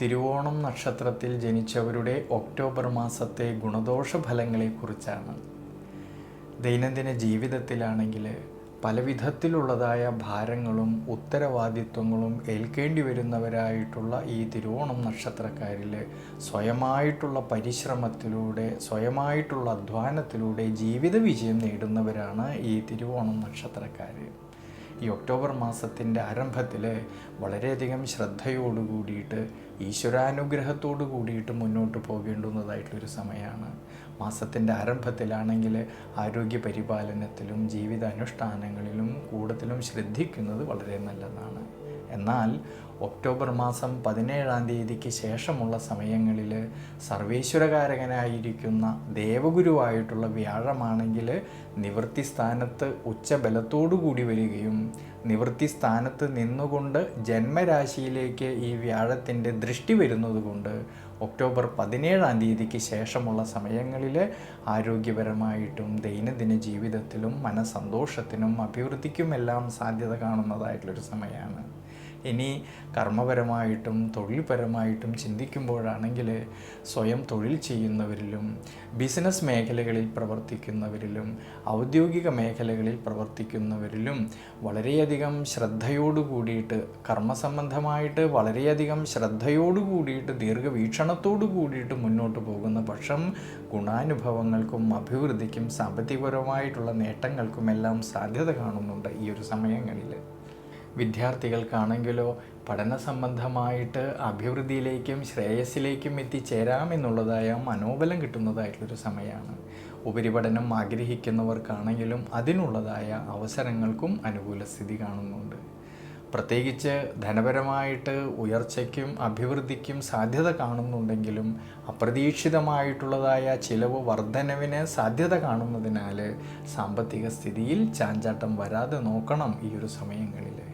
തിരുവോണം നക്ഷത്രത്തിൽ ജനിച്ചവരുടെ ഒക്ടോബർ മാസത്തെ ഗുണദോഷ ഫലങ്ങളെക്കുറിച്ചാണ് ദൈനംദിന ജീവിതത്തിലാണെങ്കിൽ പലവിധത്തിലുള്ളതായ ഭാരങ്ങളും ഉത്തരവാദിത്വങ്ങളും ഏൽക്കേണ്ടി വരുന്നവരായിട്ടുള്ള ഈ തിരുവോണം നക്ഷത്രക്കാരിൽ സ്വയമായിട്ടുള്ള പരിശ്രമത്തിലൂടെ സ്വയമായിട്ടുള്ള അധ്വാനത്തിലൂടെ ജീവിത വിജയം നേടുന്നവരാണ് ഈ തിരുവോണം നക്ഷത്രക്കാർ ഈ ഒക്ടോബർ മാസത്തിന്റെ ആരംഭത്തിൽ വളരെയധികം ശ്രദ്ധയോട് കൂടിയിട്ട് ഈശ്വരാനുഗ്രഹത്തോടു കൂടിയിട്ട് മുന്നോട്ട് പോകേണ്ടുന്നതായിട്ടുള്ളൊരു സമയമാണ്. മാസത്തിന്റെ ആരംഭത്തിലാണെങ്കിൽ ആരോഗ്യ പരിപാലനത്തിലും ജീവിതാനുഷ്ഠാനങ്ങളിലും കൂടുതലും ശ്രദ്ധിക്കുന്നത് വളരെ നല്ലതാണ്. എന്നാൽ ഒക്ടോബർ മാസം പതിനേഴാം തീയതിക്ക് ശേഷമുള്ള സമയങ്ങളിൽ സർവേശ്വരകാരകനായിരിക്കുന്ന ദേവഗുരുവായിട്ടുള്ള വ്യാഴമാണെങ്കിൽ നിവൃത്തി സ്ഥാനത്ത് ഉച്ചബലത്തോടു കൂടി വരികയും നിവൃത്തി സ്ഥാനത്ത് നിന്നുകൊണ്ട് ജന്മരാശിയിലേക്ക് ഈ വ്യാഴത്തിന്റെ ദൃഷ്ടി വരുന്നതുകൊണ്ട് ഒക്ടോബർ പതിനേഴാം തീയതിക്ക് ശേഷമുള്ള സമയങ്ങളിൽ ആരോഗ്യപരമായിട്ടും ദൈനംദിന ജീവിതത്തിലും മനസന്തോഷത്തിനും അഭിവൃദ്ധിക്കുമെല്ലാം സാധ്യത കാണുന്നതായിട്ടുള്ളൊരു സമയമാണ്. ഇനി കർമ്മപരമായിട്ടും തൊഴിൽപരമായിട്ടും ചിന്തിക്കുമ്പോഴാണെങ്കിൽ സ്വയം തൊഴിൽ ചെയ്യുന്നവരിലും ബിസിനസ് മേഖലകളിൽ പ്രവർത്തിക്കുന്നവരിലും ഔദ്യോഗിക മേഖലകളിൽ പ്രവർത്തിക്കുന്നവരിലും വളരെയധികം ശ്രദ്ധയോടു കൂടിയിട്ട് കർമ്മസംബന്ധമായിട്ട് വളരെയധികം ശ്രദ്ധയോടു കൂടിയിട്ട് ദീർഘവീക്ഷണത്തോടു കൂടിയിട്ട് മുന്നോട്ട് പോകുന്ന പക്ഷം ഗുണാനുഭവങ്ങൾക്കും അഭിവൃദ്ധിക്കും സാമ്പത്തികപരമായിട്ടുള്ള നേട്ടങ്ങൾക്കുമെല്ലാം സാധ്യത കാണുന്നുണ്ട് ഈ ഒരു സമയങ്ങളിൽ. വിദ്യാർത്ഥികൾക്കാണെങ്കിലോ പഠന സംബന്ധമായിട്ട് അഭിവൃദ്ധിയിലേക്കും ശ്രേയസ്സിലേക്കും എത്തിച്ചേരാമെന്നുള്ളതായ മനോബലം കിട്ടുന്നതായിട്ടുള്ളൊരു സമയമാണ്. ഉപരിപഠനം ആഗ്രഹിക്കുന്നവർക്കാണെങ്കിലും അതിനുള്ളതായ അവസരങ്ങൾക്കും അനുകൂല സ്ഥിതി കാണുന്നുണ്ട്. പ്രത്യേകിച്ച് ധനപരമായിട്ട് ഉയർച്ചയ്ക്കും അഭിവൃദ്ധിക്കും സാധ്യത കാണുന്നുണ്ടെങ്കിലും അപ്രതീക്ഷിതമായിട്ടുള്ളതായ ചിലവ് വർധനവിന് സാധ്യത കാണുന്നതിനാൽ സാമ്പത്തിക സ്ഥിതിയിൽ ചാഞ്ചാട്ടം വരാതെ നോക്കണം ഈ ഒരു സമയങ്ങളിൽ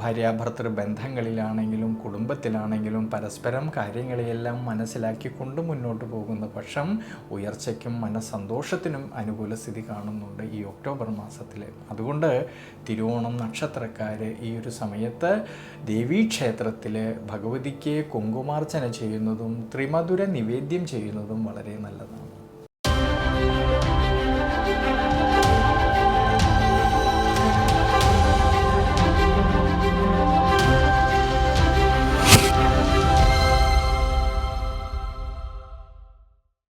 ഭാര്യാഭർത്തൃ ബന്ധങ്ങളിലാണെങ്കിലും കുടുംബത്തിലാണെങ്കിലും പരസ്പരം കാര്യങ്ങളെയെല്ലാം മനസ്സിലാക്കിക്കൊണ്ട് മുന്നോട്ട് പോകുന്ന പക്ഷം ഉയർച്ചയ്ക്കും മനസ്സന്തോഷത്തിനും അനുകൂല സ്ഥിതി കാണുന്നുണ്ട് ഈ ഒക്ടോബർ മാസത്തിൽ അതുകൊണ്ട് തിരുവോണം നക്ഷത്രക്കാർ ഈ ഒരു സമയത്ത് ദേവീക്ഷേത്രത്തിൽ ഭഗവതിക്ക് കുങ്കുമാർച്ചന ചെയ്യുന്നതും ത്രിമധുര നിവേദ്യം ചെയ്യുന്നതും വളരെ നല്ലതാണ്.